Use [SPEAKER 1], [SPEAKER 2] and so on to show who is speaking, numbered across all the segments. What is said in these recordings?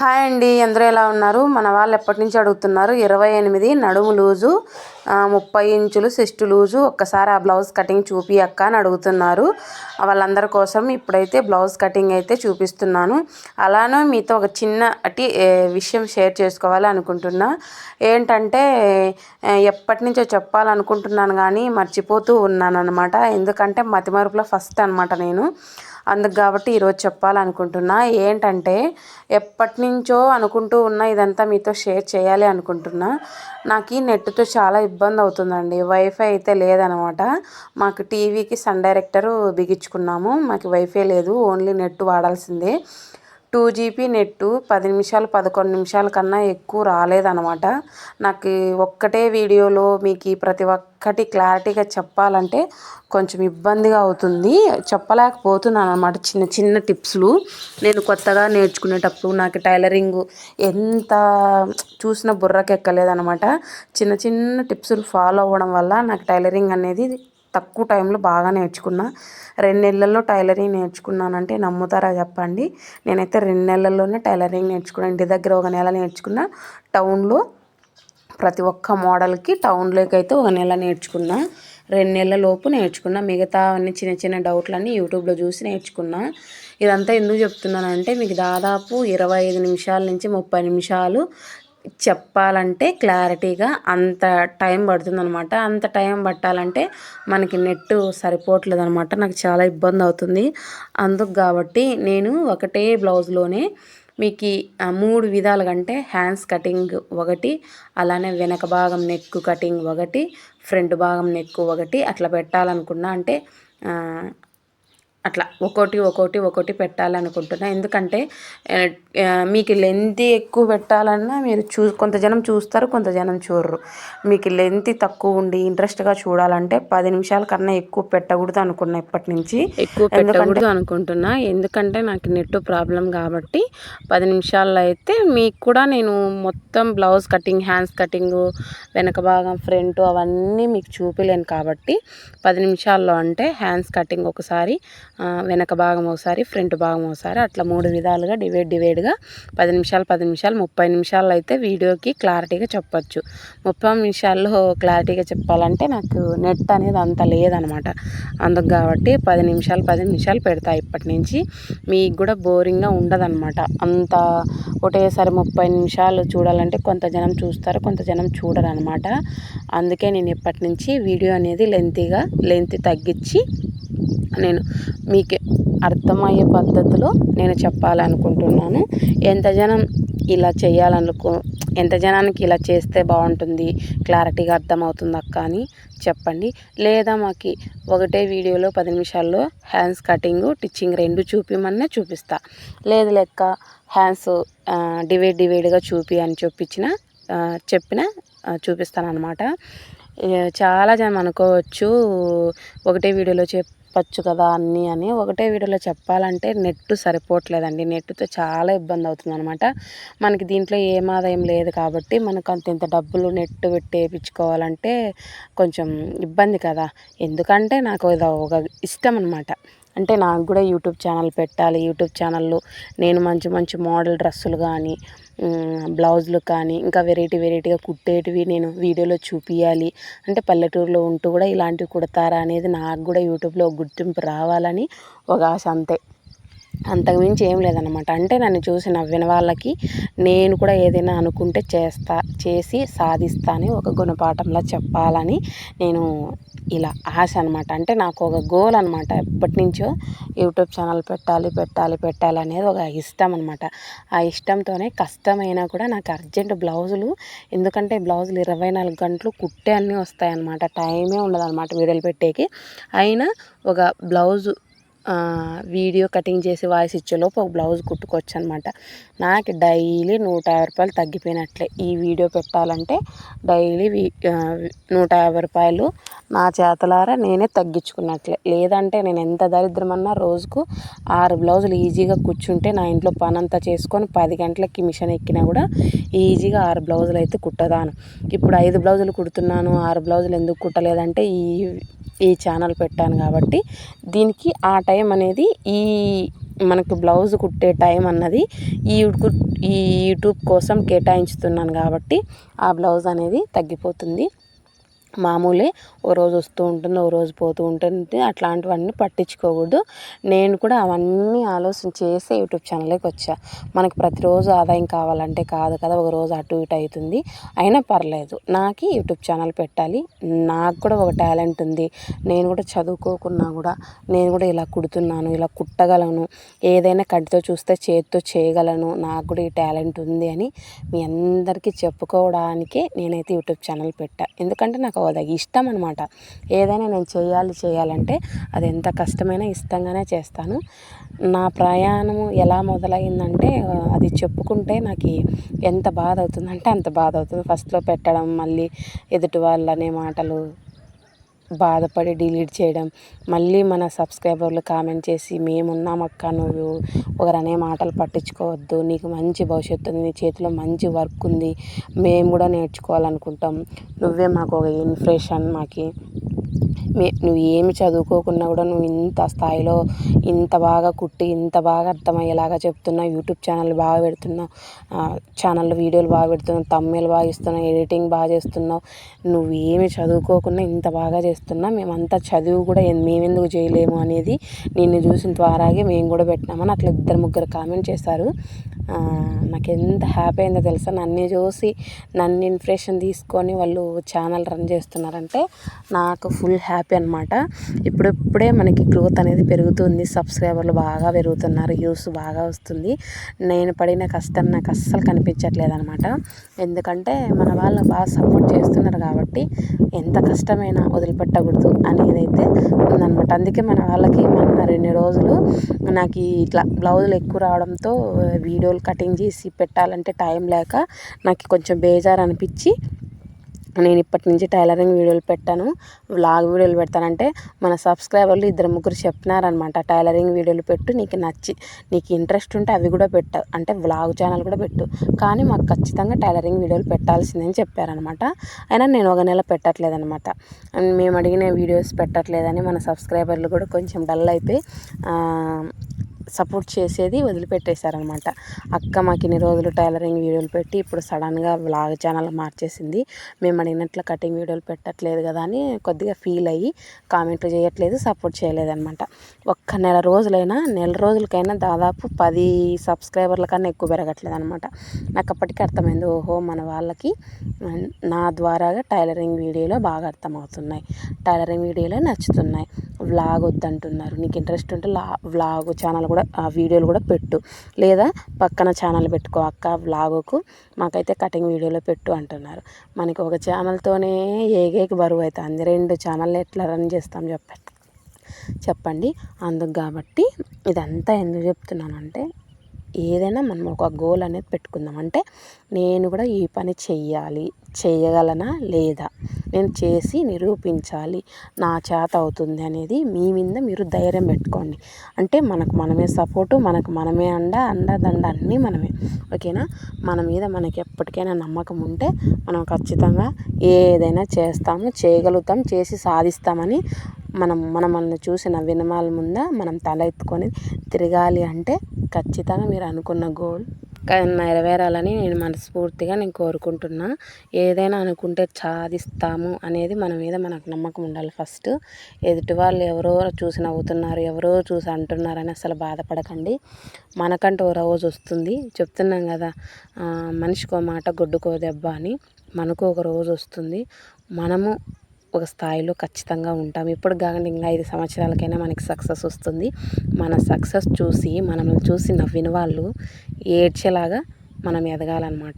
[SPEAKER 1] Hi అండి అందరూ ఎలా ఉన్నారు? మన వాళ్ళు ఎప్పటి నుంచి అడుగుతున్నారు? ఇరవై ఎనిమిది నడుము లూజు ముప్పై ఇంచులు సిస్ట్ లూజు ఒక్కసారి ఆ బ్లౌజ్ కటింగ్ చూపి అక్క అని అడుగుతున్నారు. వాళ్ళందరి కోసం ఇప్పుడైతే బ్లౌజ్ కటింగ్ అయితే చూపిస్తున్నాను. అలానే మీతో ఒక చిన్న అటి విషయం షేర్ చేసుకోవాలి అనుకుంటున్నా. ఏంటంటే ఎప్పటి నుంచో చెప్పాలనుకుంటున్నాను కానీ మర్చిపోతూ ఉన్నాను అనమాట ఎందుకంటే మతిమరుపులో ఫస్ట్ అనమాట నేను. అందుకు కాబట్టి ఈరోజు చెప్పాలనుకుంటున్నా ఏంటంటే ఎప్పటి నుంచో అనుకుంటూ ఉన్న ఇదంతా మీతో షేర్ చేయాలి అనుకుంటున్నా. నాకు ఈ నెట్తో చాలా ఇబ్బంది అవుతుందండి. వైఫై అయితే లేదనమాట. మాకు టీవీకి సన్ డైరెక్టర్ బిగించుకున్నాము. మాకు వైఫై లేదు. ఓన్లీ నెట్ వాడాల్సిందే. టూ జీబీ నెట్టు పది నిమిషాలు పదకొండు నిమిషాల కన్నా ఎక్కువ రాలేదనమాట నాకు ఒక్కటే వీడియోలో మీకు ప్రతి ఒక్కటి క్లారిటీగా చెప్పాలంటే కొంచెం ఇబ్బందిగా అవుతుంది. చెప్పలేకపోతున్నాను అనమాట చిన్న చిన్న టిప్స్లు. నేను కొత్తగా నేర్చుకునేటప్పుడు నాకు టైలరింగ్ ఎంత చూసిన బుర్రకి ఎక్కలేదనమాట చిన్న చిన్న టిప్స్లు ఫాలో అవ్వడం వల్ల నాకు టైలరింగ్ అనేది తక్కువ టైంలో బాగా నేర్చుకున్నా. రెండు నెలల్లో టైలరింగ్ నేర్చుకున్నానంటే నమ్ముతారా చెప్పండి. నేనైతే రెండు నెలల్లోనే టైలరింగ్ నేర్చుకున్నాను ఇంటి దగ్గర ఒక నెల నేర్చుకున్న. టౌన్లో ప్రతి ఒక్క మోడల్కి టౌన్లోకి అయితే ఒక నెల నేర్చుకున్నా. రెండు నెలల లోపు నేర్చుకున్నా. మిగతా అన్ని చిన్న చిన్న డౌట్లన్నీ యూట్యూబ్లో చూసి నేర్చుకున్నా. ఇదంతా ఎందుకు చెప్తున్నానంటే మీకు దాదాపు ఇరవై ఐదు నిమిషాల నుంచి ముప్పై నిమిషాలు చెప్పాలంటే క్లారిటీగా అంత టైం పడుతుందనమాట అంత టైం పట్టాలంటే మనకి నెట్ సరిపోవట్లేదు అనమాట నాకు చాలా ఇబ్బంది అవుతుంది. అందుకు కాబట్టి నేను ఒకటే బ్లౌజ్లోనే మీకు మూడు విధాలు కంటే హ్యాండ్స్ కటింగ్ ఒకటి అలానే వెనక భాగం నెక్ కటింగ్ ఒకటి ఫ్రంట్ భాగం నెక్ ఒకటి అట్లా పెట్టాలనుకున్నా అంటే అట్లా ఒక్కోటి ఒక్కోటి ఒక్కోటి పెట్టాలనుకుంటున్నా. ఎందుకంటే మీకు లెంత్ ఎక్కువ పెట్టాలన్నా మీరు చూ కొంత జనం చూస్తారు కొంత జనం చూడరు. మీకు లెంత్ తక్కువ ఉండి ఇంట్రెస్ట్గా చూడాలంటే పది నిమిషాల కన్నా ఎక్కువ పెట్టకూడదు అనుకున్నా ఇప్పటి నుంచి. ఎక్కువ పెట్టకూడదు అనుకుంటున్నా. ఎందుకంటే నాకు నెట్ ప్రాబ్లం కాబట్టి పది నిమిషాల్లో అయితే మీకు కూడా నేను మొత్తం బ్లౌజ్ కటింగ్ హ్యాండ్స్ కటింగ్ వెనక భాగం ఫ్రంట్ అవన్నీ మీకు చూపిలేను కాబట్టి పది నిమిషాల్లో అంటే హ్యాండ్స్ కటింగ్ ఒకసారి వెనక భాగం ఒకసారి ఫ్రంట్ భాగం ఒకసారి అట్లా మూడు విధాలుగా డివైడ్ డివైడ్గా పది నిమిషాలు పది నిమిషాలు ముప్పై నిమిషాలు అయితే వీడియోకి క్లారిటీగా చెప్పచ్చు. ముప్పై నిమిషాల్లో క్లారిటీగా చెప్పాలంటే నాకు నెట్ అనేది అంత లేదనమాట. అందుకు కాబట్టి పది నిమిషాలు పది నిమిషాలు పెడతా ఇప్పటి నుంచి. మీకు కూడా బోరింగ్గా ఉండదన్నమాట అంత ఒకటేసారి ముప్పై నిమిషాలు చూడాలంటే కొంత జనం చూస్తారు కొంత జనం చూడరు అనమాట అందుకే నేను ఇప్పటి నుంచి వీడియో అనేది లెంతీగా లెంత్ తగ్గించి నేను మీకు అర్థమయ్యే పద్ధతిలో నేను చెప్పాలనుకుంటున్నాను. ఎంత జనం ఇలా చేయాలనుకో ఎంత జనానికి ఇలా చేస్తే బాగుంటుంది క్లారిటీగా అర్థమవుతుంది అక్క అని చెప్పండి. లేదా మాకు ఒకటే వీడియోలో పది నిమిషాల్లో హ్యాండ్స్ కటింగ్ టిచ్చింగ్ రెండు చూపిమన్నే చూపిస్తా. లేదు లెక్క హ్యాండ్స్ డివైడ్ డివైడ్గా చూపి అని చూపించిన చెప్పిన చూపిస్తాను అనమాట చాలా జనం అనుకోవచ్చు ఒకటే వీడియోలో చెప్ చెప్పచ్చు కదా అన్నీ అని ఒకటే వీడియోలో చెప్పాలంటే నెట్ సరిపోవట్లేదండి. నెట్తో చాలా ఇబ్బంది అవుతుంది అనమాట మనకి దీంట్లో ఏం ఆదాయం లేదు కాబట్టి మనకు అంత ఇంత డబ్బులు నెట్ పెట్టి వేయించుకోవాలంటే కొంచెం ఇబ్బంది కదా. ఎందుకంటే నాకు ఇది ఒక ఇష్టం అనమాట అంటే నాకు కూడా యూట్యూబ్ ఛానల్ పెట్టాలి. యూట్యూబ్ ఛానల్లో నేను మంచి మంచి మోడల్ డ్రెస్సులు కానీ బ్లౌజులు కానీ ఇంకా వెరైటీ వెరైటీగా కుట్టేటివి నేను వీడియోలో చూపించాలి అంటే పల్లెటూరులో ఉంటూ కూడా ఇలాంటివి కుడతారా అనేది నాకు కూడా యూట్యూబ్లో గుర్తింపు రావాలని ఒక ఆశ అంతే. అంతకుమించి ఏం లేదనమాట అంటే నన్ను చూసి నవ్విన వాళ్ళకి నేను కూడా ఏదైనా అనుకుంటే చేస్తా చేసి సాధిస్తా అని ఒక గుణపాఠంలా చెప్పాలని నేను ఇలా ఆశ అనమాట అంటే నాకు ఒక గోల్ అనమాట ఎప్పటి నుంచో యూట్యూబ్ ఛానల్ పెట్టాలి పెట్టాలి పెట్టాలి అనేది ఒక ఇష్టం అనమాట ఆ ఇష్టంతోనే కష్టమైనా కూడా నాకు అర్జెంట్ బ్లౌజులు ఎందుకంటే బ్లౌజులు ఇరవై నాలుగు గంటలు కుట్టే అన్నీ వస్తాయన్నమాట. టైమే ఉండదు అనమాట వీడియోలు పెట్టేకి. అయినా ఒక బ్లౌజు వీడియో కటింగ్ చేసి వాయిస్ ఇచ్చేలోపు ఒక బ్లౌజ్ కుట్టుకోవచ్చు అనమాట నాకు డైలీ నూట యాభై రూపాయలు తగ్గిపోయినట్లే. ఈ వీడియో పెట్టాలంటే డైలీ నూట యాభై రూపాయలు నా చేతలారా నేనే తగ్గించుకున్నట్లే. లేదంటే నేను ఎంత దరిద్రమన్నా రోజుకు ఆరు బ్లౌజులు ఈజీగా కూర్చుంటే నా ఇంట్లో పని అంతా చేసుకొని పది గంటలకి మిషన్ ఎక్కినా కూడా ఈజీగా ఆరు బ్లౌజులు అయితే కుట్టదాను. ఇప్పుడు ఐదు బ్లౌజులు కుడుతున్నాను ఆరు బ్లౌజులు ఎందుకు కుట్టలేదంటే ఈ ఈ ఛానల్ పెట్టాను కాబట్టి దీనికి ఆ టైం అనేది ఈ మనకు బ్లౌజ్ కుట్టే టైం అన్నది ఈ యూట్యూబ్ ఈ యూట్యూబ్ కోసం కేటాయించుతున్నాను కాబట్టి ఆ బ్లౌజ్ అనేది తగ్గిపోతుంది. మామూలే ఓ రోజు వస్తూ ఉంటుంది ఓ రోజు పోతూ ఉంటుంది. అట్లాంటివన్నీ పట్టించుకోకూడదు. నేను కూడా అవన్నీ ఆలోచన చేసి యూట్యూబ్ ఛానల్లోకి వచ్చా. మనకు ప్రతిరోజు ఆదాయం కావాలంటే కాదు కదా ఒక రోజు అటు ఇటు అవుతుంది. అయినా పర్లేదు. నాకు యూట్యూబ్ ఛానల్ పెట్టాలి. నాకు కూడా ఒక టాలెంట్ ఉంది. నేను కూడా చదువుకోకున్నా కూడా నేను కూడా ఇలా కుడుతున్నాను ఇలా కుట్టగలను. ఏదైనా కంటితో చూస్తే చేతితో చేయగలను. నాకు కూడా ఈ టాలెంట్ ఉంది అని మీ అందరికీ చెప్పుకోవడానికే నేనైతే యూట్యూబ్ ఛానల్ పెట్టా. ఎందుకంటే నాకు చేసుకోవాలి. ఇష్టం అనమాట ఏదైనా నేను చేయాలి చేయాలంటే అది ఎంత కష్టమైనా ఇష్టంగానే చేస్తాను. నా ప్రయాణము ఎలా మొదలైందంటే అది చెప్పుకుంటే నాకు ఎంత బాధ అవుతుందంటే అంత బాధ అవుతుంది ఫస్ట్లో పెట్టడం మళ్ళీ ఎదుటి వాళ్ళు అనే మాటలు బాధపడి డిలీట్ చేయడం. మళ్ళీ మన సబ్స్క్రైబర్లు కామెంట్ చేసి మేమున్నాం అక్క నువ్వు. ఒకరనే మాటలు పట్టించుకోవద్దు. నీకు మంచి భవిష్యత్తు ఉంది. నీ చేతిలో మంచి వర్క్ ఉంది. మేము కూడా నేర్చుకోవాలనుకుంటాం. నువ్వే మాకు ఒక ఇన్స్పిరేషన్ మాకి మే నువ్వు ఏమి చదువుకోకున్నా కూడా నువ్వు ఇంత స్థాయిలో ఇంత బాగా కుట్టి ఇంత బాగా అర్థమయ్యేలాగా చెప్తున్నావు యూట్యూబ్ ఛానల్ బాగా పెడుతున్నావు ఛానల్లో వీడియోలు బాగా పెడుతున్నావు తమ్ಮೇలు బాగా ఇస్తున్నావు ఎడిటింగ్ బాగా చేస్తున్నావు నువ్వు ఏమి చదువుకోకుండా ఇంత బాగా చేస్తున్నావు మేమంతా చదువు కూడా మేమెందుకు చేయలేము అనేది నిన్ను చూసిన ద్వారాగే మేము కూడా పెట్టినామని అట్లా ఇద్దరు ముగ్గురు కామెంట్ చేశారు. నాకు ఎంత హ్యాపీ అయిందో తెలుసా? నన్ను చూసి నన్ను ఇన్స్పిరేషన్ తీసుకొని వాళ్ళు ఛానల్ రన్ చేస్తున్నారంటే నాకు ఫుల్ హ్యాపీ అనమాట ఇప్పుడిప్పుడే మనకి గ్రోత్ అనేది పెరుగుతుంది. సబ్స్క్రైబర్లు బాగా పెరుగుతున్నారు. వ్యూస్ బాగా వస్తుంది. నేను పడిన కష్టం నాకు అస్సలు కనిపించట్లేదు అనమాట ఎందుకంటే మన వాళ్ళు బాగా సపోర్ట్ చేస్తున్నారు కాబట్టి ఎంత కష్టమైనా వదిలిపెట్టకూడదు అనేది అయితే ఉందన్నమాట. అందుకే మన వాళ్ళకి మొన్న రెండు రోజులు నాకు ఇట్లా బ్లౌజులు ఎక్కువ రావడంతో వీడియోలు కటింగ్ చేసి పెట్టాలంటే టైం లేక నాకు కొంచెం బేజారు అనిపించి నేను ఇప్పటి నుంచి టైలరింగ్ వీడియోలు పెట్టాను వ్లాగ్ వీడియోలు పెడతానంటే మన సబ్స్క్రైబర్లు ఇద్దరు ముగ్గురు చెప్పినారనమాట టైలరింగ్ వీడియోలు పెట్టు నీకు నచ్చి నీకు ఇంట్రెస్ట్ ఉంటే అవి కూడా పెట్ట అంటే వ్లాగ్ ఛానల్ కూడా పెట్టు. కానీ మాకు ఖచ్చితంగా టైలరింగ్ వీడియోలు పెట్టాల్సిందని చెప్పారనమాట. అయినా నేను ఒక నెల పెట్టట్లేదనమాట. మేము అడిగిన వీడియోస్ పెట్టట్లేదని మన సబ్స్క్రైబర్లు కూడా కొంచెం డల్ అయిపోయి సపోర్ట్ చేసేది వదిలిపెట్టేశారనమాట. అక్క మాకు ఇన్ని రోజులు టైలరింగ్ వీడియోలు పెట్టి ఇప్పుడు సడన్గా వ్లాగ్ ఛానల్ మార్చేసింది. మేము అడిగినట్లు కటింగ్ వీడియోలు పెట్టట్లేదు కదా అని కొద్దిగా ఫీల్ అయ్యి కామెంట్లు చేయట్లేదు సపోర్ట్ చేయలేదన్నమాట ఒక్క నెల రోజులైనా నెల రోజులకైనా దాదాపు పది సబ్స్క్రైబర్ల కన్నా ఎక్కువ పెరగట్లేదు అనమాట నాకు అప్పటికి అర్థమైంది ఓహో మన వాళ్ళకి నా ద్వారాగా టైలరింగ్ వీడియోలో బాగా అర్థమవుతున్నాయి. టైలరింగ్ వీడియోలో నచ్చుతున్నాయి. వ్లాగ్ వద్దంటున్నారు. నీకు ఇంట్రెస్ట్ ఉంటే లా వ్లాగ్ ఛానల్ కూడా ఆ వీడియోలు కూడా పెట్టు. లేదా పక్కన ఛానల్ పెట్టుకో అక్క వ్లాగుకు మాకైతే కటింగ్ వీడియోలో పెట్టు అంటున్నారు. మనకి ఒక ఛానల్తోనే ఏగేకి బరువు అవుతుంది రెండు ఛానల్ ఎట్లా రన్ చేస్తాం చెప్పండి చెప్పండి. అందుకు కాబట్టి ఇదంతా ఎందుకు చెప్తున్నానంటే ఏదైనా మనం ఒక గోల్ అనేది పెట్టుకుందాం. అంటే నేను కూడా ఈ పని చెయ్యాలి చేయగలనా లేదా? నేను చేసి నిరూపించాలి. నా చేత అవుతుంది అనేది మీ మీద మీరు ధైర్యం పెట్టుకోండి. అంటే మనకు మనమే సపోర్టు మనకు మనమే అండ అండ దండ అన్నీ మనమే. ఓకేనా మన మీద మనకి ఎప్పటికైనా నమ్మకం ఉంటే మనం ఖచ్చితంగా ఏదైనా చేస్తాము చేయగలుగుతాం చేసి సాధిస్తామని మనం మనమల్ని మనల్ని చూసిన వినమాల ముందా మనం తల ఎత్తుకొని తిరగాలి అంటే ఖచ్చితంగా మీరు అనుకున్న గోల్ నెరవేరాలని నేను మనస్ఫూర్తిగా నేను కోరుకుంటున్నా. ఏదైనా అనుకుంటే సాధిస్తాము అనేది మన మీద మనకు నమ్మకం ఉండాలి ఫస్ట్ ఎదుటి వాళ్ళు ఎవరో చూసి నవ్వుతున్నారు ఎవరో చూసి అంటున్నారని అసలు బాధపడకండి. మనకంటూ రోజు వస్తుంది. చెప్తున్నాం కదా మనిషికో మాట గొడ్డుకో దెబ్బ అని. మనకు ఒక రోజు వస్తుంది. మనము ఒక స్థాయిలో ఖచ్చితంగా ఉంటాం. ఇప్పుడు కాకుండా ఇంకా ఐదు సంవత్సరాలకైనా మనకి సక్సెస్ వస్తుంది. మన సక్సెస్ చూసి మనల్ని చూసి నవ్విన వాళ్ళు ఏడ్చేలాగా మనం ఎదగాలన్నమాట.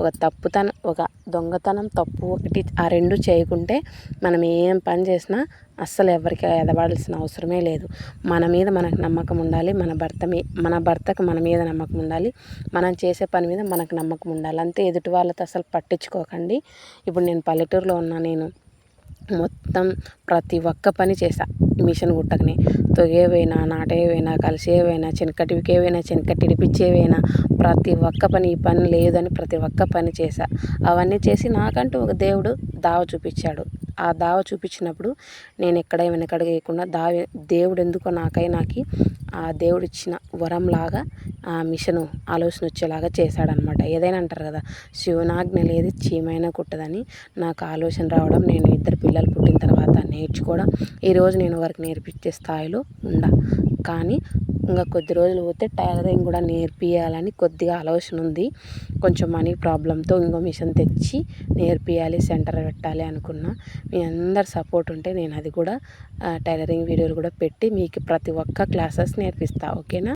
[SPEAKER 1] ఒక తప్పుతనం ఒక దొంగతనం తప్పు ఒకటి ఆ రెండు చేయకుంటే మనం ఏం పని చేసినా అస్సలు ఎవరికి ఎదవాల్సిన అవసరమే లేదు. మన మీద మనకు నమ్మకం ఉండాలి. మన భర్త మీ మన భర్తకు మన మీద నమ్మకం ఉండాలి. మనం చేసే పని మీద మనకు నమ్మకం ఉండాలి. అంతే ఎదుటి వాళ్ళతో అసలు పట్టించుకోకండి. ఇప్పుడు నేను పల్లెటూరులో ఉన్నా నేను మొత్తం ప్రతి ఒక్క పని చేసా మిషన్ కుట్టకనే. తొగేవైనా నాటేవైనా కలిసేవైనా చెనకటివికేవైనా చినకటి ఇడిపించేవైనా ప్రతి ఒక్క పని ఈ పని లేదని ప్రతి ఒక్క పని చేశా. అవన్నీ చేసి నాకంటూ ఒక దేవుడు దావ చూపించాడు ఆ దావ చూపించినప్పుడు నేను ఎక్కడ వెనకడ వేయకుండా దావ దేవుడు ఎందుకో నాకై నాకి ఆ దేవుడు ఇచ్చిన వరంలాగా ఆ మిషన్ ఆలోచన వచ్చేలాగా చేశాడనమాట ఏదైనా అంటారు కదా శివనాజ్ఞ లేదు చీమైనా కుట్టదని. నాకు ఆలోచన రావడం నేను ఇద్దరు పిల్లలు పుట్టిన తర్వాత నేర్చుకోవడం ఈరోజు నేను వారికి నేర్పించే స్థాయిలో ఉండ. కానీ ఇంకా కొద్ది రోజులు పోతే టైలరింగ్ కూడా నేర్పియాలని కొద్దిగా ఆలోచన ఉంది. కొంచెం మనీ ప్రాబ్లంతో ఇంకో మిషన్ తెచ్చి నేర్పియాలి సెంటర్ పెట్టాలి అనుకున్నా. మీ అందరు సపోర్ట్ ఉంటే నేను అది కూడా టైలరింగ్ వీడియోలు కూడా పెట్టి మీకు ప్రతి ఒక్క క్లాసెస్ నేర్పిస్తా ఓకేనా?